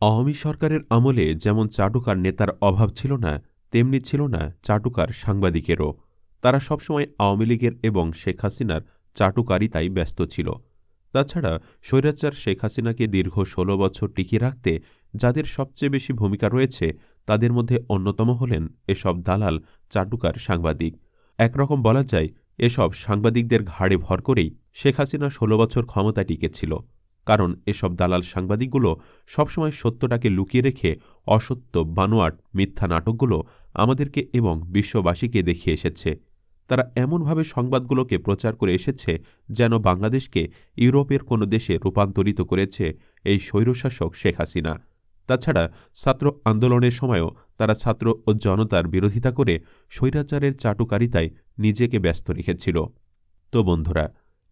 আওয়ামী সরকারের আমলে যেমন চাটুকার নেতার অভাব ছিল না, তেমনি ছিল না চাটুকার সাংবাদিকেরও। তারা সবসময় আওয়ামী লীগের এবং শেখ হাসিনার চাটুকারিতায় ব্যস্ত ছিল। তাছাড়া স্বৈরাচার শেখ হাসিনাকে দীর্ঘ ষোলো বছর টিকিয়ে রাখতে যাদের সবচেয়ে বেশি ভূমিকা রয়েছে, তাদের মধ্যে অন্যতম হলেন এসব দালাল চাটুকার সাংবাদিক। একরকম বলা যায়, এসব সাংবাদিকদের ঘাড়ে ভর করেই শেখ হাসিনা ষোলো বছর ক্ষমতা টিকেছিল কারণ এসব দালাল সাংবাদিকগুলো সবসময় সত্যটাকে লুকিয়ে রেখে অসত্য, বানোয়াট, মিথ্যা নাটকগুলো আমাদেরকে এবং বিশ্ববাসীকে দেখিয়ে এসেছে। তারা এমনভাবে সংবাদগুলোকে প্রচার করে এসেছে যেন বাংলাদেশকে ইউরোপের কোনো দেশে রূপান্তরিত করেছে এই স্বৈরশাসক শেখ হাসিনা। তাছাড়া ছাত্র আন্দোলনের সময়ও তারা ছাত্র ও জনতার বিরোধিতা করে স্বৈরাচারের চাটুকারিতায় নিজেকে ব্যস্ত রেখেছিল। তো বন্ধুরা,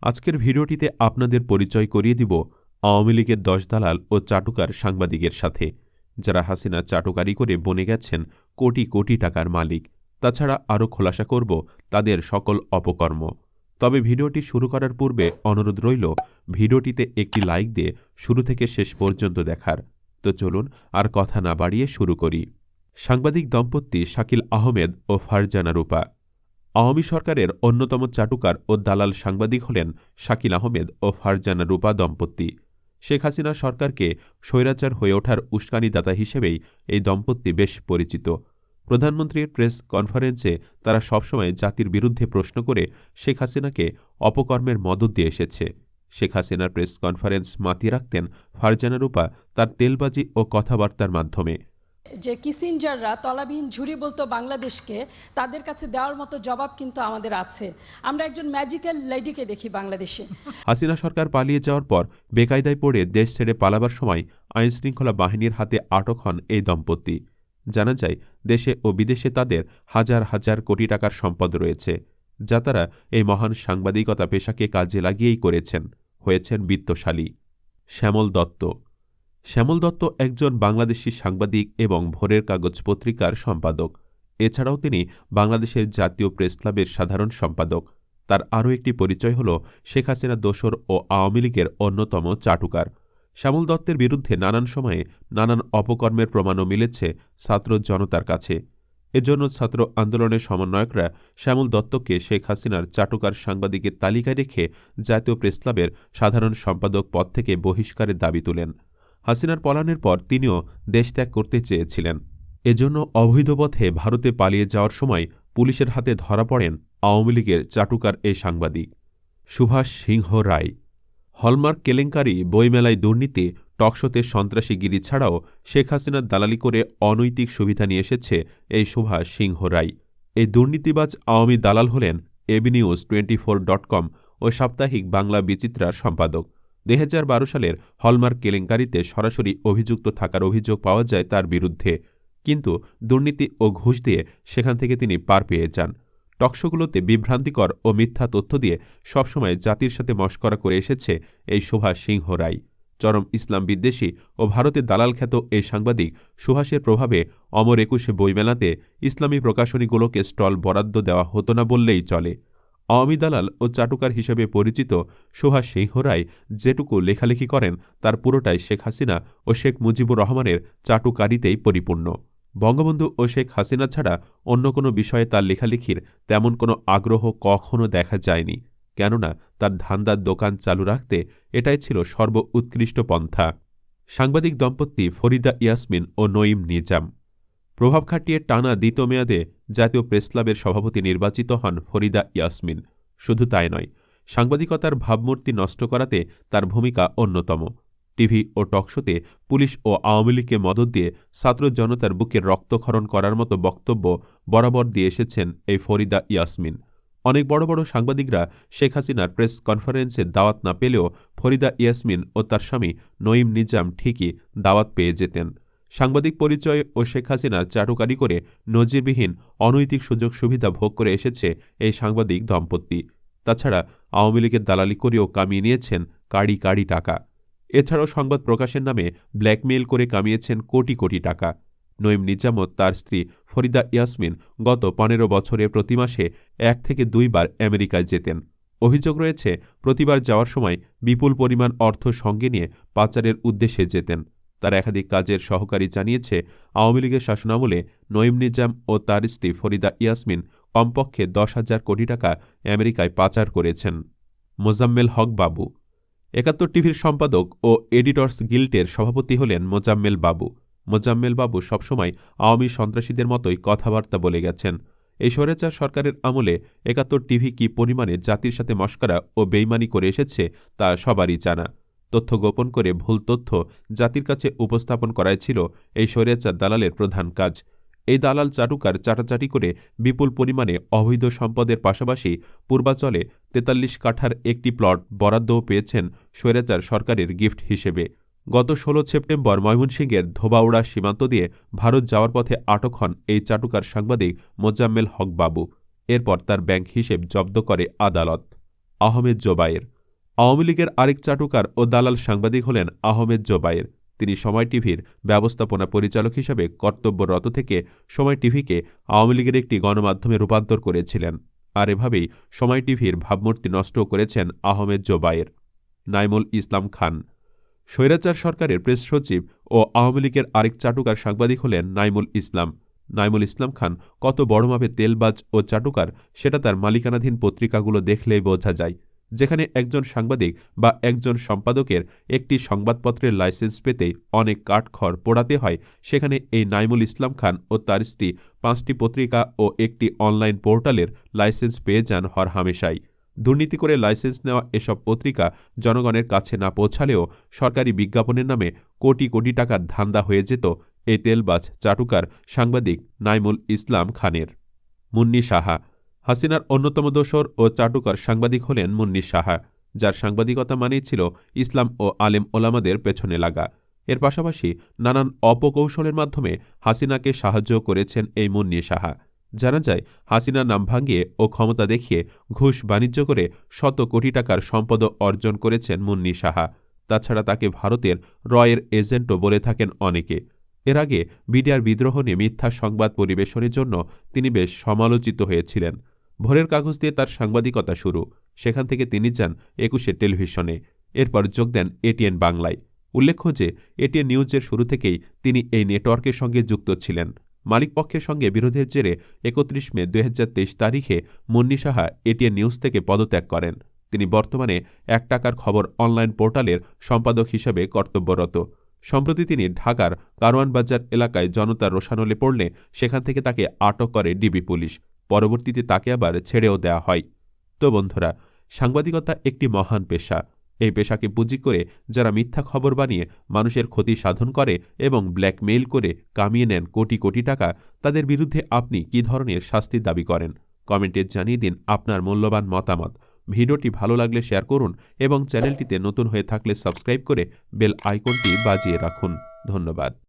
আজকের ভিডিওটিতে আপনাদের পরিচয় করিয়ে দিব আওয়ামী লীগের দশ দালাল ও চাটুকার সাংবাদিকের সাথে, যারা হাসিনা চাটুকারি করে বনে গেছেন কোটি কোটি টাকার মালিক। তাছাড়া আরও খোলাসা করব তাদের সকল অপকর্ম। তবে ভিডিওটি শুরু করার পূর্বে অনুরোধ রইল, ভিডিওটিতে একটি লাইক দিয়ে শুরু থেকে শেষ পর্যন্ত দেখার। তো চলুন আর কথা না বাড়িয়ে শুরু করি। সাংবাদিক দম্পতি শাকিল আহমেদ ও ফারজানা রূপা। আওয়ামী সরকারের অন্যতম চাটুকার ও দালাল সাংবাদিক হলেন শাকিল আহমেদ ও ফারজানা রূপা দম্পতি। শেখ হাসিনা সরকারকে স্বৈরাচার হয়ে ওঠার উস্কানিদাতা হিসেবেই এই দম্পতি বেশ পরিচিত। প্রধানমন্ত্রীর প্রেস কনফারেন্সে তারা সবসময় জাতির বিরুদ্ধে প্রশ্ন করে শেখ হাসিনাকে অপকর্মের মদত দিয়ে এসেছে। শেখ হাসিনার প্রেস কনফারেন্স মাতিয়ে রাখতেন ফারজানা রূপা তার তেলবাজি ও কথাবার্তার মাধ্যমে। যে কিসিঞ্জাররা তলাবিহীন ঝুড়ি বলতো বাংলাদেশকে, তাদের কাছে দেওয়ার মতো জবাব কিন্তু আমাদের আছে। আমরা একজন ম্যাজিক্যাল লেডিকে দেখি বাংলাদেশে। হাসিনা সরকার পালিয়ে যাওয়ার পর বেকায়দায় পড়ে দেশ ছেড়ে পালাবার সময় আইনশৃঙ্খলা বাহিনীর হাতে আটক হন এই দম্পতি। জানা যায়, দেশে ও বিদেশে তাদের হাজার হাজার কোটি টাকার সম্পদ রয়েছে, যা তারা এই মহান সাংবাদিকতা পেশাকে কাজে লাগিয়েই করেছেন, হয়েছেন বিত্তশালী। শ্যামল দত্ত শ্যামল দত্ত একজন বাংলাদেশি সাংবাদিক এবং ভোরের কাগজ পত্রিকার সম্পাদক। এছাড়াও তিনি বাংলাদেশের জাতীয় প্রেস ক্লাবের সাধারণ সম্পাদক। তার আরও একটি পরিচয় হল শেখ হাসিনা দোসর ও আওয়ামী লীগের অন্যতম চাটুকার। শ্যামল দত্তের বিরুদ্ধে নানান সময়ে নানান অপকর্মের প্রমাণও মিলেছে ছাত্র জনতার কাছে। এজন্য ছাত্র আন্দোলনের সমন্বয়করা শ্যামল দত্তকে শেখ হাসিনার চাটুকার সাংবাদিকের তালিকায় রেখে জাতীয় প্রেস ক্লাবের সাধারণ সম্পাদক পদ থেকে বহিষ্কারের দাবি তুলেন। হাসিনার পলানের পর তিনিও দেশত্যাগ করতে চেয়েছিলেন। এজন্য অবৈধ পথে ভারতে পালিয়ে যাওয়ার সময় পুলিশের হাতে ধরা পড়েন আওয়ামী লীগের চাটুকার এই সাংবাদিক। সুভাষ সিংহ রায়। হলমার্ক কেলেঙ্কারি বইমেলায় দুর্নীতি টকশোতে সন্ত্রাসীগিরি ছাড়াও শেখ হাসিনার দালালি করে অনৈতিক সুবিধা নিয়ে এসেছে এই সুভাষ সিংহ রায়। এই দুর্নীতিবাজ আওয়ামী দালাল হলেন AB news twenty four dot com ও সাপ্তাহিক বাংলা বিচিত্রার সম্পাদক। দু হাজার বারো সালের হলমার্ক কেলেঙ্কারিতে সরাসরি অভিযুক্ত থাকার অভিযোগ পাওয়া যায় তার বিরুদ্ধে। কিন্তু দুর্নীতি ও ঘুষ দিয়ে সেখান থেকে তিনি পার পেয়ে যান। টকশোগুলোতে বিভ্রান্তিকর ও মিথ্যা তথ্য দিয়ে সবসময় জাতির সাথে মস্করা করে এসেছে এই সুভাষ সিংহ রায়। চরম ইসলাম বিদ্বেষী ও ভারতের দালাল খ্যাত এই সাংবাদিক সুভাষের প্রভাবে অমর একুশে বইমেলাতে ইসলামী প্রকাশনীগুলোকে স্টল বরাদ্দ দেওয়া হতো না বললেই চলে। আওয়ামী দালাল ও চাটুকার হিসেবে পরিচিত সোহা সিংহ রায় যেটুকু লেখালেখি করেন, তার পুরোটাই শেখ হাসিনা ও শেখ মুজিবুর রহমানের চাটুকারিতেই পরিপূর্ণ। বঙ্গবন্ধু ও শেখ হাসিনা ছাড়া অন্য কোনো বিষয়ে তার লেখালেখির তেমন কোনো আগ্রহ কখনও দেখা যায়নি, কেননা তার ধান্দার দোকান চালু রাখতে এটাই ছিল সর্ব উৎকৃষ্ট পন্থা। সাংবাদিক দম্পতি ফরিদা ইয়াসমিন ও নঈম নিজাম। প্রভাব খাটিয়ে টানা দ্বিতীয় মেয়াদে জাতীয় প্রেসক্লাবের সভাপতি নির্বাচিত হন ফরিদা ইয়াসমিন। শুধু তাই নয়, সাংবাদিকতার ভাবমূর্তি নষ্ট করাতে তার ভূমিকা অন্যতম। টিভি ও টকশোতে পুলিশ ও আওয়ামী লীগকে মদত দিয়ে ছাত্র জনতার বুকে রক্তক্ষরণ করার মতো বক্তব্য বরাবর দিয়ে এসেছেন এই ফরিদা ইয়াসমিন। অনেক বড় বড় সাংবাদিকরা শেখ হাসিনার প্রেস কনফারেন্সে দাওয়াত না পেলেও ফরিদা ইয়াসমিন ও তার স্বামী নঈম নিজাম ঠিকই দাওয়াত পেয়ে যেতেন। সাংবাদিক পরিচয় ও শেখ হাসিনার চাটুকারি করে নজিরবিহীন অনৈতিক সুযোগ সুবিধা ভোগ করে এসেছে এই সাংবাদিক দম্পতি। তাছাড়া আওয়ামী লীগের দালালি করেও কামিয়ে নিয়েছেন কাড়ি কাড়ি টাকা। এছাড়াও সংবাদ প্রকাশের নামে ব্ল্যাকমেইল করে কামিয়েছেন কোটি কোটি টাকা। নঈম নিজামত তার স্ত্রী ফরিদা ইয়াসমিন গত পনেরো বছরে প্রতি মাসে এক থেকে দুইবার আমেরিকায় যেতেন। অভিযোগ রয়েছে, প্রতিবার যাওয়ার সময় বিপুল পরিমাণ অর্থ সঙ্গে নিয়ে পাচারের উদ্দেশ্যে যেতেন। তার একাধিক কাজের সহকারী জানিয়েছে, আওয়ামী লীগের শাসনামলে নঈম নিজাম ও তার স্ত্রী ফরিদা ইয়াসমিন কমপক্ষে দশ হাজার কোটি টাকা আমেরিকায় পাচার করেছেন। মোজাম্মেল হক বাবু। একাত্তর টিভির সম্পাদক ও এডিটর্স গিল্টের সভাপতি হলেন মোজাম্মেল বাবু। মোজাম্মেল বাবু সবসময় আওয়ামী সন্ত্রাসীদের মতোই কথাবার্তা বলে গেছেন। এই স্বৈরাচার সরকারের আমলে একাত্তর টিভি কি পরিমাণে জাতির সাথে মস্করা ও বেইমানি করে এসেছে তা সবারই জানা। তথ্য গোপন করে ভুল তথ্য জাতির কাছে উপস্থাপন করাই ছিল এই স্বৈরাচার দালালের প্রধান কাজ। এই দালাল চাটুকার চাটাচাটি করে বিপুল পরিমাণে অবৈধ সম্পদের পাশাপাশি পূর্বাচলে তেতাল্লিশ কাঠার একটি প্লট বরাদ্দও পেয়েছেন স্বৈরাচার সরকারের গিফট হিসেবে। গত ষোলো সেপ্টেম্বর ময়মনসিংহের ধোবাউড়া সীমান্ত দিয়ে ভারত যাওয়ার পথে আটক হন এই চাটুকার সাংবাদিক মোজাম্মেল হক বাবু। এরপর তার ব্যাংক হিসেব জব্দ করে আদালত। আহমেদ জোবায়ের আওয়ামী লীগের আরেক চাটুকার ও দালাল সাংবাদিক হলেন আহমেদ জোবায়ের। তিনি সময় টিভির ব্যবস্থাপনা পরিচালক হিসেবে কর্তব্যরত থেকে সময় টিভিকে আওয়ামী লীগের একটি গণমাধ্যমে রূপান্তর করেছিলেন। আর এভাবেই সময় টিভির ভাবমূর্তি নষ্ট করেছেন আহমেদ জোবায়ের। নাইমুল ইসলাম খান। স্বৈরাচার সরকারের প্রেস সচিব ও আওয়ামী লীগের আরেক চাটুকার সাংবাদিক হলেন নাইমুল ইসলাম। নাইমুল ইসলাম খান কত বড় মাপে তেলবাজ ও চাটুকার, সেটা তার মালিকানাধীন পত্রিকাগুলো দেখলেই বোঝা যায়। যেখানে একজন সাংবাদিক বা একজন সম্পাদকের একটি সংবাদপত্রের লাইসেন্স পেতে অনেক কাঠখড় পোড়াতে হয়, সেখানে এই নাইমুল ইসলাম খান ও তার স্ত্রী পাঁচটি পত্রিকা ও একটি অনলাইন পোর্টালের লাইসেন্স পেয়ে যান হরহামেশাই দুর্নীতি করে লাইসেন্স নেওয়া এসব পত্রিকা জনগণের কাছে না পৌঁছালেও সরকারি বিজ্ঞাপনের নামে কোটি কোটি টাকার ধান্দা হয়ে যেত এই তেলবাজ চাটুকার সাংবাদিক নাইমুল ইসলাম খানের। মুন্নি সাহা হাসিনার অন্যতম দোসর ও চাটুকার সাংবাদিক হলেন মুন্নি সাহা, যার সাংবাদিকতা মানেই ছিল ইসলাম ও আলেম ওলামাদের পেছনে লাগা। এর পাশাপাশি নানান অপকৌশলের মাধ্যমে হাসিনাকে সাহায্য করেছেন এই মুন্নি সাহা। জানা যায় হাসিনা নাম ভাঙিয়ে ও ক্ষমতা দেখিয়ে ঘুষ বাণিজ্য করে শত কোটি টাকার সম্পদ অর্জন করেছেন মুন্নি সাহা। তাছাড়া তাকে ভারতের রয়ের এজেন্টও বলে থাকেন অনেকে। এর আগে বিডিআর বিদ্রোহ নিয়ে মিথ্যা সংবাদ পরিবেশনের জন্য তিনি বেশ সমালোচিত হয়েছিলেন। ভোরের কাগজ দিয়ে তার সাংবাদিকতা শুরু। সেখান থেকে তিনি যান একুশে টেলিভিশনে। এরপর যোগ দেন এটিএন বাংলায়। উল্লেখ্য যে, এটিএন নিউজের শুরু থেকেই তিনি এই নেটওয়ার্কের সঙ্গে যুক্ত ছিলেন। মালিকপক্ষের সঙ্গে বিরোধের জেরে একত্রিশ মে দু হাজার তেইশ তারিখে মুন্নি সাহা এটিএন নিউজ থেকে পদত্যাগ করেন। তিনি বর্তমানে এক টাকার খবর অনলাইন পোর্টালের সম্পাদক হিসেবে কর্তব্যরত। সম্প্রতি তিনি ঢাকার কারওয়ান বাজার এলাকায় জনতার রোষানলে পড়লে সেখান থেকে তাকে আটক করে ডিবি পুলিশ। পরবর্তীতে তাকে আবার ছেড়েও দেওয়া হয়। তো বন্ধুরা, সাংবাদিকতা একটি মহান পেশা। এই পেশাকে পুঁজি করে যারা মিথ্যা খবর বানিয়ে মানুষের ক্ষতি সাধন করে এবং ব্ল্যাকমেইল করে কামিয়ে নেন কোটি কোটি টাকা, তাদের বিরুদ্ধে আপনি কী ধরনের শাস্তির দাবি করেন? কমেন্টে জানিয়ে দিন আপনার মূল্যবান মতামত। ভিডিওটি ভালো লাগলে শেয়ার করুন এবং চ্যানেলটিতে নতুন হয়ে থাকলে সাবস্ক্রাইব করে বেল আইকনটি বাজিয়ে রাখুন। ধন্যবাদ।